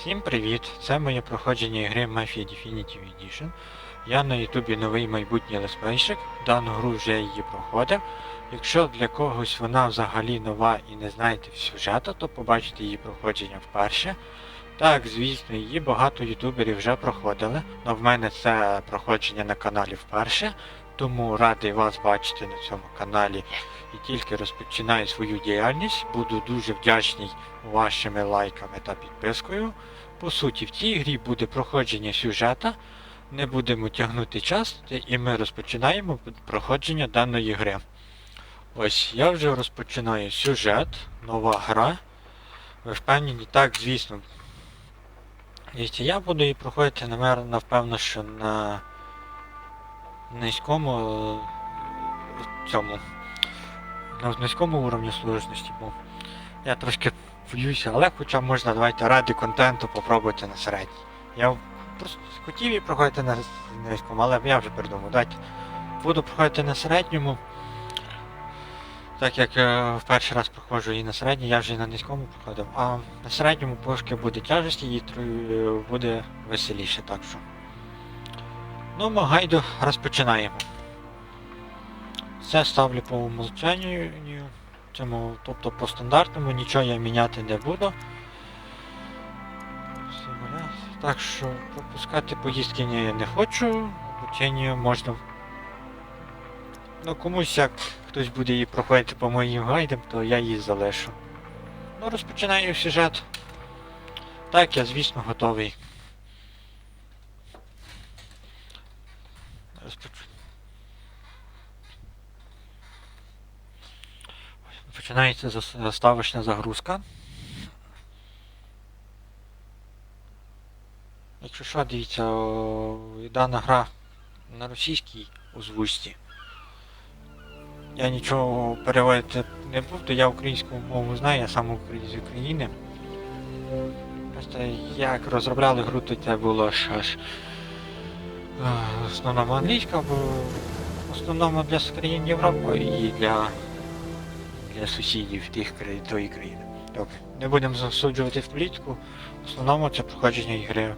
Всім привіт! Це моє проходження гри Mafia Definitive Edition. Я на ютубі новий майбутній лесплейщик. Дану гру вже її проходив. Якщо для когось вона взагалі нова і не знаєте сюжету, то побачите її проходження вперше. Так, звісно, її багато ютуберів вже проходили, але в мене це проходження на каналі вперше, тому радий вас бачити на цьому каналі і тільки розпочинаю свою діяльність. Буду дуже вдячний вашими лайками та підпискою. По суті, в цій грі буде проходження сюжета. Не будемо тягнути час, і ми розпочинаємо проходження даної гри. Ось, я вже розпочинаю сюжет, нова гра. Ви впевнені? Так, звісно. Я буду її проходити, напевно, що на низькому е, цьому. На низькому уровні сложності, бо я трошки боюся, але хоча можна давайте ради контенту попробувати на середній. Я просто хотів її проходити на низькому, але я вже придумав. Давайте буду проходити на середньому. Так як е, в перший раз проходжу її на середній, я вже і на низькому проходив, а на середньому трошки буде тяжесті і е, буде веселіше, так що. Ну, ми гайду розпочинаємо. Все ставлю по умолчанню, цьому, тобто по стандартному, нічого я міняти не буду. Так що пропускати поїздки я не хочу, обучення можна. Ну комусь як хтось буде її проходити по моїм гайдам, то я її залишу. Ну розпочинаю сюжет. Так, я звісно готовий. Починається заставочна загрузка. Якщо що, дивіться, дана гра на російській озвучці. Я нічого переводити не буду, я українську мову знаю, я сам з України. Просто як розробляли гру, то це було ж аж е, основному англійська, бо в основному для країн Європи і для, для сусідів тих країн, тої країни. Добре, не будемо засуджувати в політику, в основному це проходження ігри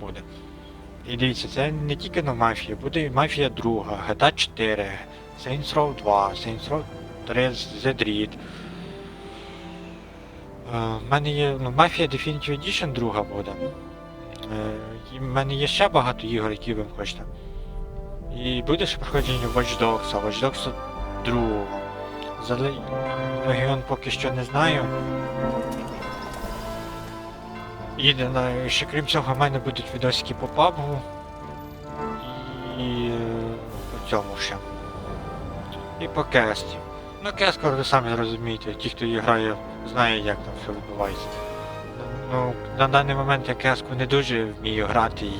буде. І дивіться, це не тільки на мафія, буде і мафія 2, GTA 4, Saints Row 2, Saints Row 3 The Dread. Е, У мене є ну, Mafia Definitive Edition 2 буде. Е, У мене є ще багато ігор, які ви хочете. І буде ще проходження Watch Dogs, а Watch Dogs 2. Взагалі регіон поки що не знаю. І не ще крім цього в мене будуть відосики по пабгу і е, по цьому ще. І по кесті. Ну кескор ви самі зрозумієте, ті, хто її грає, знає як там все відбувається. Ну, на даний момент я кеску не дуже вмію грати і.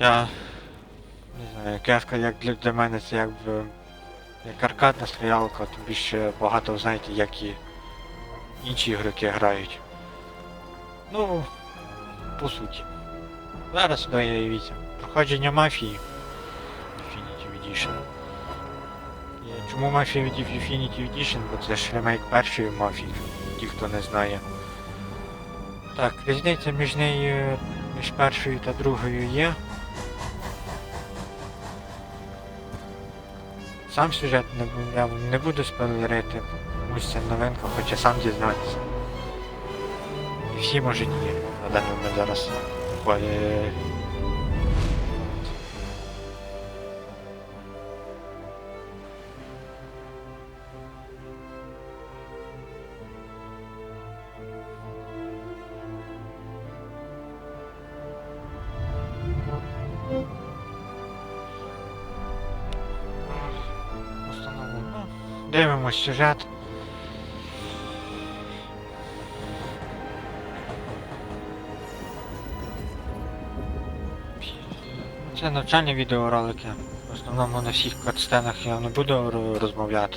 Я не знаю, кеска як для, для мене це якби... Як аркадна стрілялка, тим більше багато знаєте, як і інші ігроки грають. Ну, по суті. Зараз дивіться. Проходження мафії. Definitive Edition. І Чому мафія від Definitive Edition? Бо це ж ремейк першої мафії, ті, хто не знає. Так, різниця між нею, між першою та другою є. Сам сюжет не, я не буду спойлерити, комусь це новинка, хоча сам дізнатися. Всі може ні, на даний момент зараз. Дивимось сюжет. Це навчальні відеоролики. В основному на всіх катсценах я не буду розмовляти.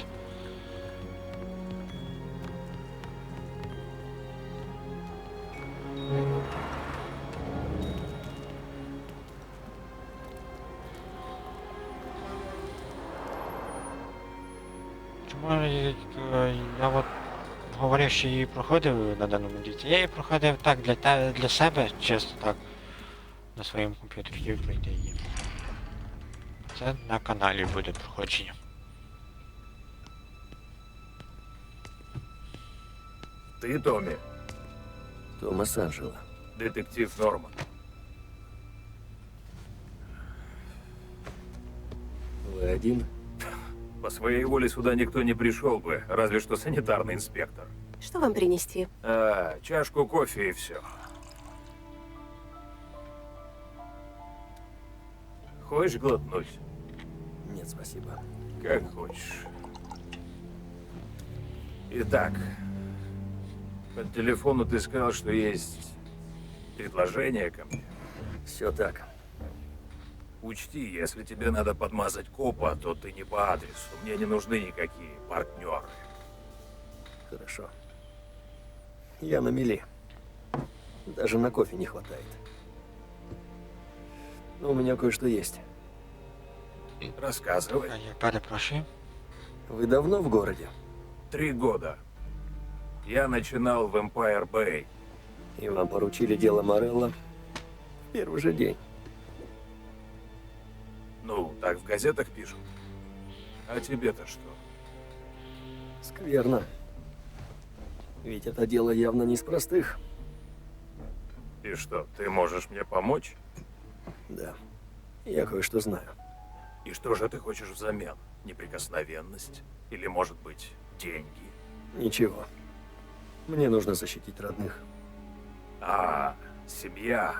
проходив на даному діці. Я її проходив так для те, для себе, чисто так. На своєму комп'ютері хотів пройти її. Це на каналі буде проходження. Ты, Томми, Томас Анджело. детектив Норман. Вы один? По своей воле сюда никто не пришел бы, разве что санитарный инспектор. Что вам принести? А, чашку кофе и все. Хочешь глотнуть? Нет, спасибо. Как хочешь. Итак, по телефону ты сказал, что есть предложение ко мне. Все так. Учти, если тебе надо подмазать копа, то ты не по адресу. Мне не нужны никакие партнеры. Хорошо. Я на мели. Даже на кофе не хватает. Но у меня кое-что есть. Рассказывай. А Я перепрошую. Вы давно в городе? Три года. Я начинал в Empire Bay. И вам поручили дело Морелла в первый же день. Ну, так в газетах пишут. А тебе-то что? Скверно. Ведь это дело явно не из простых. И что, ты можешь мне помочь? Да. Я кое-что знаю. И что же ты хочешь взамен? Неприкосновенность? Или, может быть, деньги? Ничего. Мне нужно защитить родных. А, семья.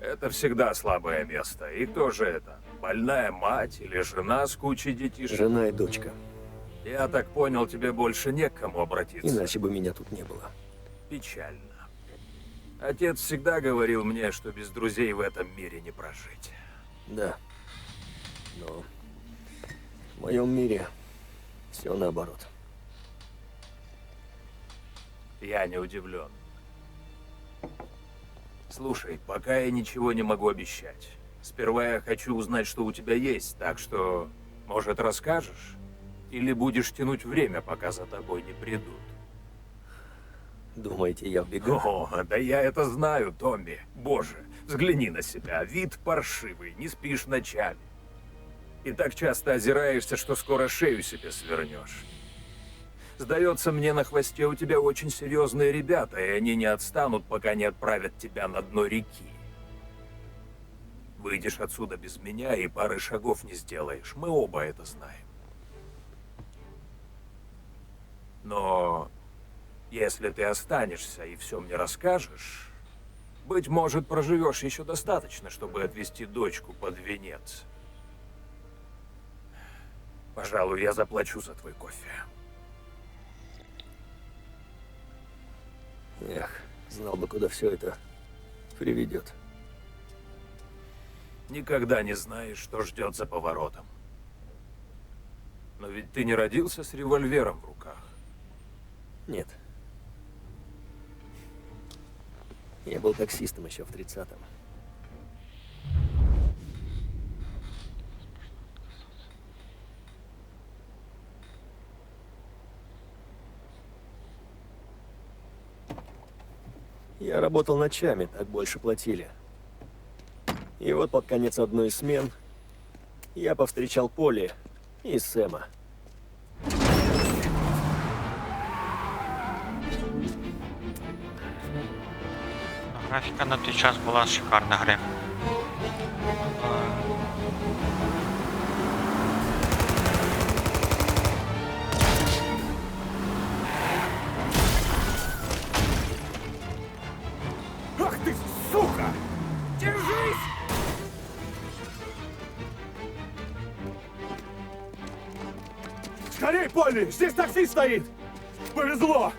Это всегда слабое место. И кто же это? Больная мать или жена с кучей детишек? Жена и дочка. Я так понял, тебе больше не к кому обратиться. Иначе бы меня тут не было. Печально. Отец всегда говорил мне, что без друзей в этом мире не прожить. Да. Но в моем мире все наоборот. Я не удивлен. Слушай, пока я ничего не могу обещать. Сперва я хочу узнать, что у тебя есть, так что, может, расскажешь? Или будешь тянуть время, пока за тобой не придут? Думаете, я в бегах? О, да я это знаю, Томми. Боже, взгляни на себя. Вид паршивый, не спишь ночами. И так часто озираешься, что скоро шею себе свернешь. Сдается мне, на хвосте у тебя очень серьезные ребята, и они не отстанут, пока не отправят тебя на дно реки. Выйдешь отсюда без меня и пары шагов не сделаешь. Мы оба это знаем. Но если ты останешься и все мне расскажешь, быть может, проживешь еще достаточно, чтобы отвезти дочку под венец. Пожалуй, я заплачу за твой кофе. Эх, знал бы, куда все это приведет. Никогда не знаешь, что ждет за поворотом. Но ведь ты не родился с револьвером в руках. Нет. Я был таксистом еще в 30-м. Я работал ночами, так больше платили. И вот под конец одной из смен я повстречал Поли и Сэма. Графіка на той час була шикарна гри. Ах ты, сука! Держись! Скорей, Полли! Здесь такси стоит! Повезло!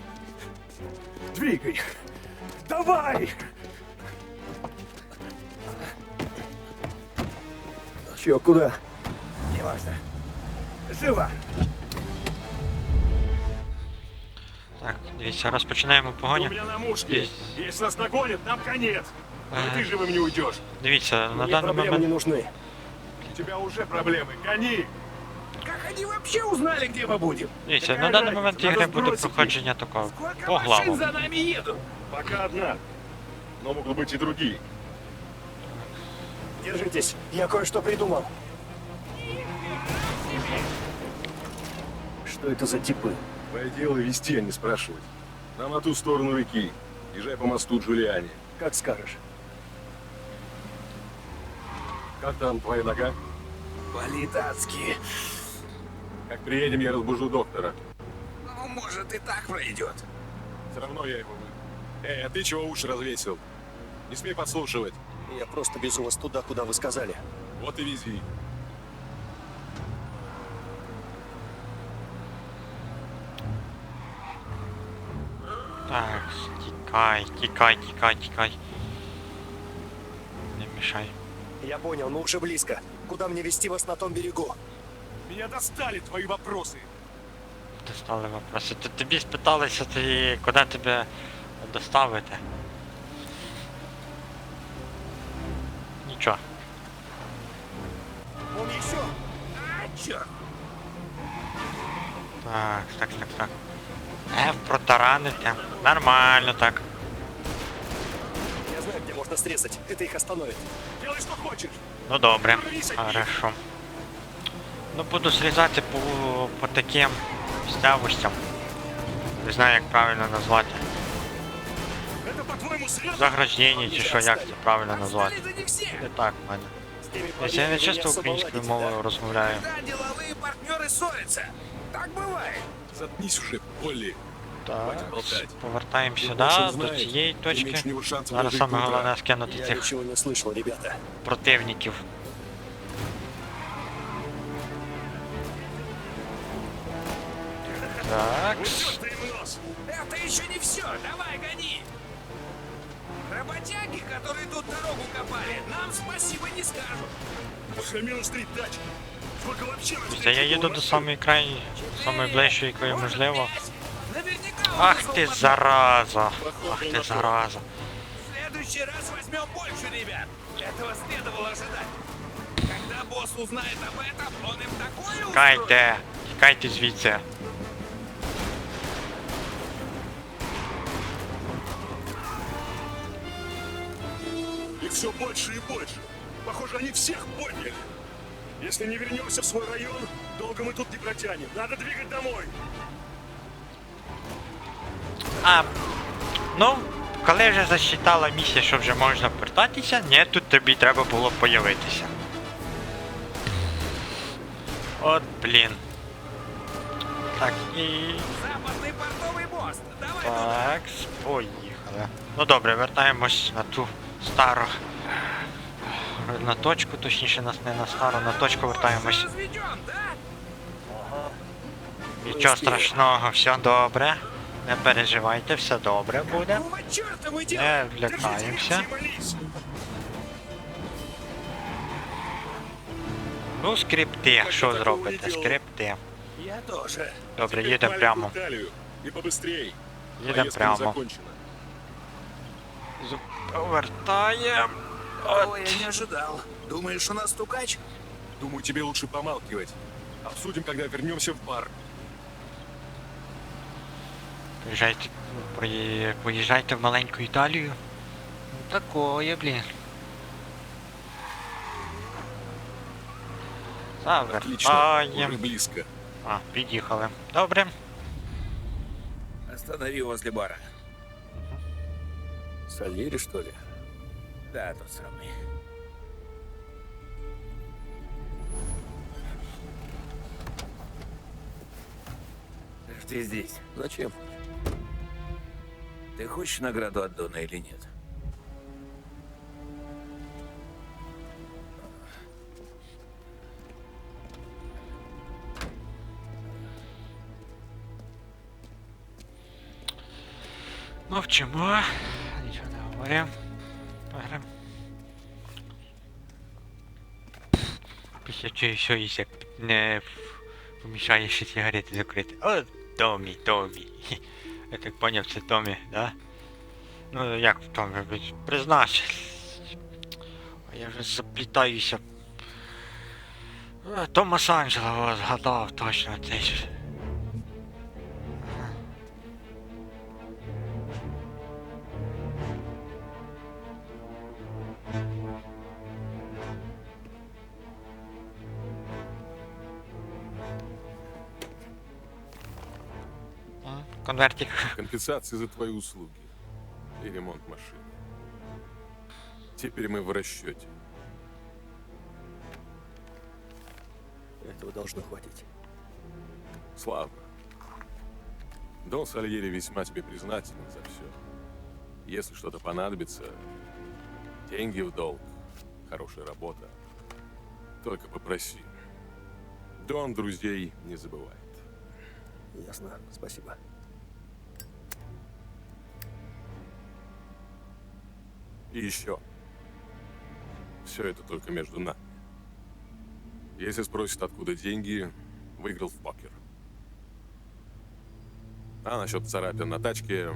Двигай! Давай! Чё, куда? Неважно. Живо! Так, дивіться, розпочинаємо погоню. У меня на мушке! Здесь. Если нас нагонят, нам конец! Но Э. ты живым не уйдешь! Дивіться, на Мне даний проблемы момент не нужны. У тебя уже проблемы! Гони! Какая они вообще узнали, где мы будем? Дивіться, Така на даний разниця, момент надо ігри буде збросити. проходження такого Сколько по машин главам. за нами едут? Пока одна. Но могут быть и другие. Держитесь, я кое-что придумал. Что это за типы? Твое дело вести, а не спрашивать. Нам на ту сторону реки. Езжай по мосту Джулиани. Как скажешь. Как там твоя нога? Болит-адски. Как приедем, я разбужу доктора. Ну, может, и так пройдет. Все равно я его. Эй, а ты чего уши развесил? Не смей подслушивать. Я просто везу вас туда, куда вы сказали. Вот и вези. Так, тікай, тікай, тікай, тікай. Не мішай. Я понял, мы уже близко. Куда мне вести вас на том берегу? Меня достали твои вопросы. Достали вопроси. Т- Тобі спиталися, ти куди тебе доставити? Черт. Так, так, так, так. F протаранити. Нормально так. Я знаю, где можно срезать. Это их остановит. Делай, что хочешь. Ну добре. Хорошо. Ну буду зрізати по, по таким місцевостям. Не знаю як правильно назвати. По-твоему. Заграждення чи що, як це правильно назвати. Не так мене. С теми Тобто Я не парнями вы не часто особо українською ладите, мовою да? розмовляю. Когда деловые партнеры ссорятся. Так бывает. Заткнись уже, Полли. Так, Хватит болтать. повертаємо Ты сюди, больше до знаешь, цієї и точки. меньше у него шансов Зараз дожить саме до утра. головне скинути Я цих ничего не слышал, ребята. противників. Так. спасибо не тачки. Сколько вообще на Тобто я їду до самої крайньої, самої ближчої, якої можливо. Ах ти зараза! Ах ти зараза! В следующий раз возьмем больше ребят. Этого следовало ожидать. Когда босс узнает об этом, он им такое устроит. Тікайте! Тікайте звідси! все больше и больше. Похоже, они всех подняли. Если не вернемся в свой район, долго мы тут не протянем. Надо двигать домой. А, ну, коли вже засчитала місія, що вже можна повертатися, ні, тут тобі треба було появитися. От блін. Так, і. Западный портовый мост. Давай туда. Так, поїхали. Ну добре, вертаємось на ту стару на точку, точніше нас не на стару, на точку вертаємось. Нічого страшного, все добре. Не переживайте, все добре буде. Не влякаємося. Ну, скрипти, що зробите? Скрипти. Добре, їдемо прямо. Їдемо прямо. закончена. Повертаємо. О, я не ожидал. Думаешь, у нас стукач? Думаю, тебе лучше помалкивать. Обсудим, когда вернемся в бар. Поїжджайте, пої- поїжджайте в маленьку Італію. Ну, Такое, блін. Отлично. Завертаємо. Уже близко. А, під'їхали. Добре. Останови возле бара. Сальери, что ли? Да, тот самый. Жди здесь. Зачем? Ты хочешь награду от Дона или нет? Мовчимо. Нічого не говоримо. Пограм. Після чого щось як не помішає ще сигарети закрити. О, Томі, Томі. Я так поняв, це Томі, да? Ну як в Томі, признався. Я вже заплітаюся. Е, Томас Анджело згадав точно цей ж. Конвертик. Компенсации за твои услуги и ремонт машины. Теперь мы в расчете. Этого должно хватить. Славно. Дон Сальери весьма тебе признателен за все. Если что-то понадобится, деньги в долг, хорошая работа. Только попроси. Дон друзей не забывает. Ясно, спасибо. И еще. Все это только между нами. Если спросят, откуда деньги, выиграл в покер. А насчет царапин на тачке...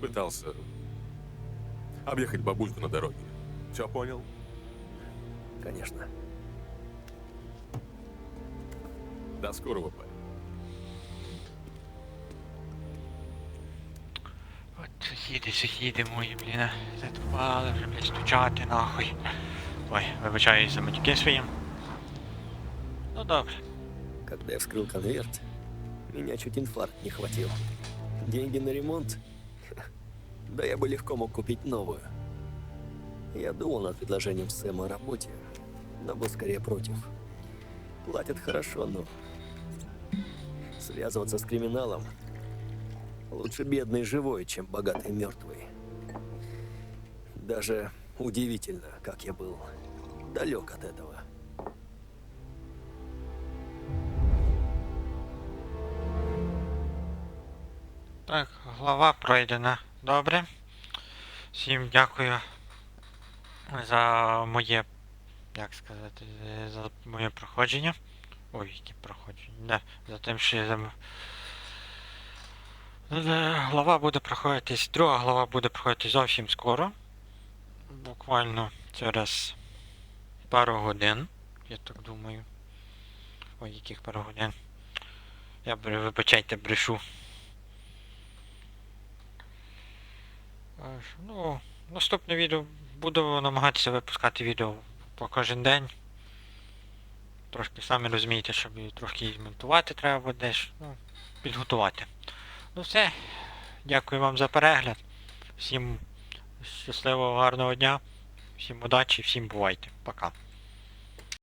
Пытался объехать бабульку на дороге. Все понял? Конечно. До скорого, парень. сусіди, сусіди мої, блін, а, задували вже, блядь, стучати нахуй. Ой, вибачаю за матюки своїм. Ну добре. Когда я вскрыл конверт, меня чуть инфаркт не хватил. Деньги на ремонт? Да я бы легко мог купить новую. Я думал над предложением Сэма о работе, но был скорее против. Платят хорошо, но... Связываться с криминалом лучше бедный живой, чем богатый мертвый. Даже удивительно, как я был далек от этого. Так, глава пройдена. Добре. Всім дякую за моє. Як сказати, е, за моє проходження. Ой, яке проходження. Да, за тим, що я зам... Е, Глава буде проходитись. Друга глава буде проходити зовсім скоро. Буквально через пару годин. Я так думаю. Ой, яких пару годин. Я вибачайте, брешу. Ну, наступне відео буду намагатися випускати відео по кожен день. Трошки самі розумієте, щоб і трошки і змонтувати треба буде, ну, підготувати. Ну все. Дякую вам за перегляд. Всім щасливого, гарного дня, всім удачі, всім бувайте. Пока.